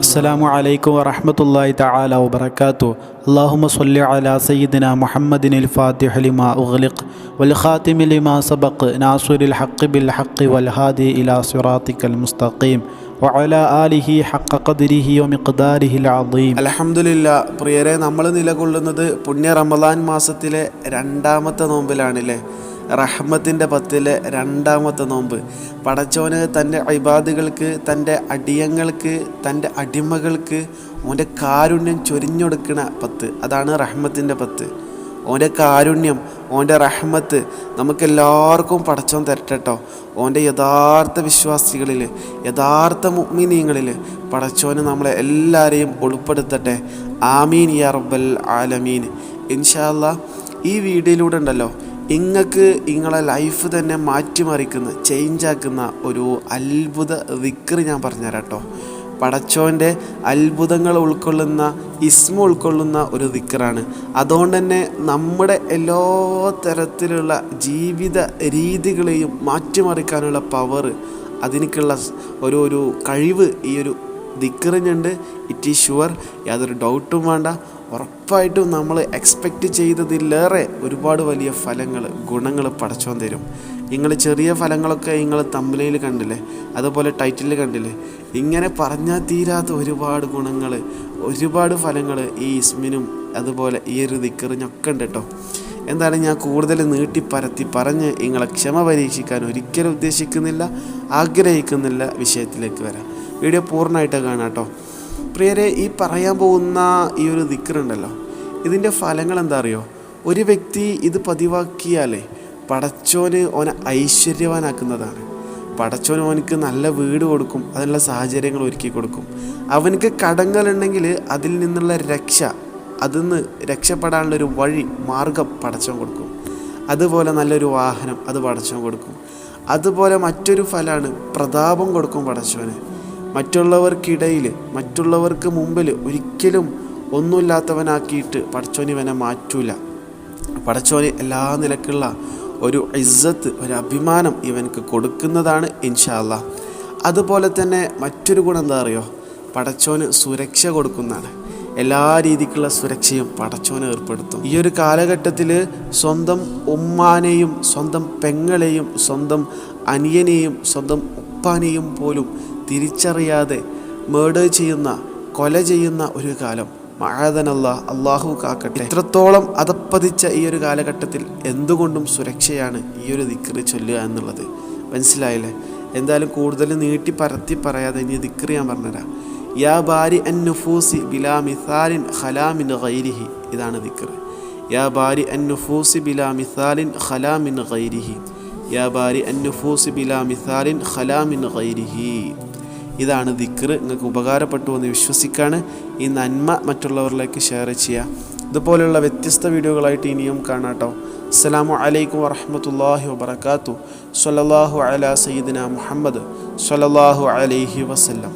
السلام عليكم ورحمة الله تعالى وبركاته اللهم صل على سيدنا محمد الفاتح لما أغلق والخاتم لما سبق ناصر الحق بالحق والهادي إلى صراطك المستقيم وعلى آله حق قدره ومقداره العظيم അലഹമില്ല പ്രിയരെ നമ്മൾ നിലകൊള്ളുന്നത് പുണ്യ റമദാൻ മാസത്തിലെ രണ്ടാമത്തെ നോമ്പിലാണല്ലേ റഹ്മത്തിന്റെ പത്തിലെ രണ്ടാമത്തെ നോമ്പ്. പടച്ചോന് തന്റെ ഇബാദുകൾക്ക് തന്റെ അടിയങ്ങൾക്ക് തന്റെ അടിമകൾക്ക് ഓന്റെ കാരുണ്യം ചൊരിഞ്ഞൊടുക്കണ പത്ത്. അതാണ് റഹ്മത്തിന്റെ പത്ത്. ഓന്റെ കാരുണ്യം ഓന്റെ റഹ്മത്ത് നമുക്കെല്ലാവർക്കും പടച്ചോൻ തരട്ടോ ഓന്റെ യഥാർത്ഥ വിശ്വാസികളിൽ യഥാർത്ഥ മുഗ്മിനീങ്ങളിൽ പടച്ചോന് നമ്മളെ എല്ലാവരെയും ഉൾപ്പെടുത്തട്ടെ ആമീൻ യാ റബ്ബൽ ആലമീൻ. ഇൻഷാല്ല ഈ വീഡിയോയിലൂടെ ഉണ്ടല്ലോ ഇങ്ങക്ക് ഇങ്ങളെ ലൈഫ് തന്നെ മാറ്റിമറിക്കുന്ന ചേഞ്ചാക്കുന്ന ഒരു അത്ഭുത വിക്രി ഞാൻ പറഞ്ഞുതരാം കേട്ടോ പടച്ചോന്റെ അത്ഭുതങ്ങൾ ഉൾക്കൊള്ളുന്ന ഇസ്മ ഉൾക്കൊള്ളുന്ന ഒരു ദിക്കറാണ് അതുകൊണ്ട് തന്നെ നമ്മുടെ എല്ലാ തരത്തിലുള്ള ജീവിത രീതികളെയും മാറ്റിമറിക്കാനുള്ള പവർ അതിനൊക്കെയുള്ള ഒരു ഒരു കഴിവ് ഈ ഒരു ദിക്കറിഞ്ഞുണ്ട്. ഇറ്റ് ഈസ് ഷുവർ യാതൊരു ഡൗട്ടും വേണ്ട. ഉറപ്പായിട്ടും നമ്മൾ എക്സ്പെക്റ്റ് ചെയ്തതിലേറെ ഒരുപാട് വലിയ ഫലങ്ങൾ ഗുണങ്ങൾ പടച്ചോൻ തരും. നിങ്ങൾ ചെറിയ ഫലങ്ങളൊക്കെ നിങ്ങൾ തമ്പലയിൽ കണ്ടില്ലേ? അതുപോലെ ടൈറ്റിൽ കണ്ടില്ലേ? ഇങ്ങനെ പറഞ്ഞാൽ തീരാത്ത ഒരുപാട് ഗുണങ്ങൾ ഒരുപാട് ഫലങ്ങൾ ഈ ഇസ്മിനും അതുപോലെ ഈ ഒരു ദിക്കറിഞ്ഞൊക്കെ ഉണ്ട് കേട്ടോ എന്താണ് ഞാൻ കൂടുതൽ നീട്ടി പരത്തി പറഞ്ഞ് നിങ്ങളെ ക്ഷമ പരീക്ഷിക്കാൻ ഒരിക്കലും ഉദ്ദേശിക്കുന്നില്ല ആഗ്രഹിക്കുന്നില്ല വിഷയത്തിലേക്ക് വരാം. വീഡിയോ പൂർണമായിട്ട് കാണാം കേട്ടോ. പ്രിയരെ ഈ പറയാൻ പോകുന്ന ഈ ഒരു ദിക്കറുണ്ടല്ലോ ഇതിന്റെ ഫലങ്ങൾ എന്താ അറിയോ? ഒരു വ്യക്തി ഇത് പതിവാക്കിയാലേ പടച്ചോന് ഓനെ ഐശ്വര്യവാനാക്കുന്നതാണ്. പടച്ചോൻ അവനക്ക് നല്ല വീട് കൊടുക്കും അതിനുള്ള സാഹചര്യങ്ങൾ ഒരുക്കി കൊടുക്കും. അവനക്ക് കടങ്ങളുണ്ടെങ്കിൽ അതിൽ നിന്നുള്ള രക്ഷ അതിൽ നിന്ന് രക്ഷപ്പെടാനുള്ള ഒരു വഴി മാർഗം പടച്ചോൻ കൊടുക്കും. അതുപോലെ നല്ലൊരു വാഹനം അത് പടച്ചോൻ കൊടുക്കും. അതുപോലെ മറ്റൊരു ഫലമാണ് പ്രതാപം കൊടുക്കും പടച്ചോന്. മറ്റുള്ളവർക്കിടയിൽ മറ്റുള്ളവർക്ക് മുമ്പിൽ ഒരിക്കലും ഒന്നുമില്ലാത്തവനാക്കിയിട്ട് പടച്ചോൻ ഇവനെ മാറ്റൂല. പടച്ചോന് എല്ലാ നിലക്കുള്ള ഒരു ഇസ്സത്ത് ഒരു അഭിമാനം ഇവനക്ക് കൊടുക്കുന്നതാണ് ഇൻഷാല്ല അതുപോലെ തന്നെ മറ്റൊരു ഗുണം എന്താ അറിയോ? പടച്ചോന് സുരക്ഷ കൊടുക്കുന്നതാണ്. എല്ലാ രീതിക്കുള്ള സുരക്ഷയും പടച്ചോന് ഏർപ്പെടുത്തും. ഈ ഒരു കാലഘട്ടത്തിൽ സ്വന്തം ഉമ്മാനെയും സ്വന്തം പെങ്ങളെയും സ്വന്തം അനിയനെയും സ്വന്തം ഉപ്പാനെയും പോലും തിരിച്ചറിയാതെ മേഡർ ചെയ്യുന്ന കൊല ചെയ്യുന്ന ഒരു കാലം. മഴതനല്ല അള്ളാഹു കാക്കട്ടെ. ഇത്രത്തോളം അതപ്പതിച്ച ഈ ഒരു കാലഘട്ടത്തിൽ എന്തുകൊണ്ടും സുരക്ഷയാണ് ഈ ഒരു ദിക്രി ചൊല്ലുക എന്നുള്ളത്. മനസ്സിലായില്ലേ? എന്തായാലും കൂടുതൽ നീട്ടി പരത്തി പറയാതെ ഇനി ദിക്രി ഞാൻ പറഞ്ഞുതരാം. യാ ബാരി അൻ നുഫൂസി ബിലാ മിസാലിൻ ഖലാമിൻ ഗൈരിഹി. ഇതാണ് ദിക്ർ യാ ബാരി അൻ നുഫൂസി ബിലാ മിസാലിൻ ഖലാമിൻ ഗൈരിഹി. യാ ബാരി ബിലാ മിസാലിൻ ഖലാമിൻ ഖൈരിഹി ഇതാണ് ദിക്ർ നിങ്ങൾക്ക് ഉപകാരപ്പെട്ടു എന്ന് വിശ്വസിക്കാണ്. ഈ നന്മ മറ്റുള്ളവരിലേക്ക് ഷെയർ ചെയ്യുക ഇതുപോലെയുള്ള വ്യത്യസ്ത വീഡിയോകളായിട്ട് ഇനിയും കാണാട്ടോ. അസ്സലാമു അലൈക്കും വറഹമത്തല്ലാഹി വബർക്കാത്തു സ്വല്ലല്ലാഹു അലാ സയ്യിദിന മുഹമ്മദ് സ്വല്ലല്ലാഹു അലൈഹി വസല്ലം.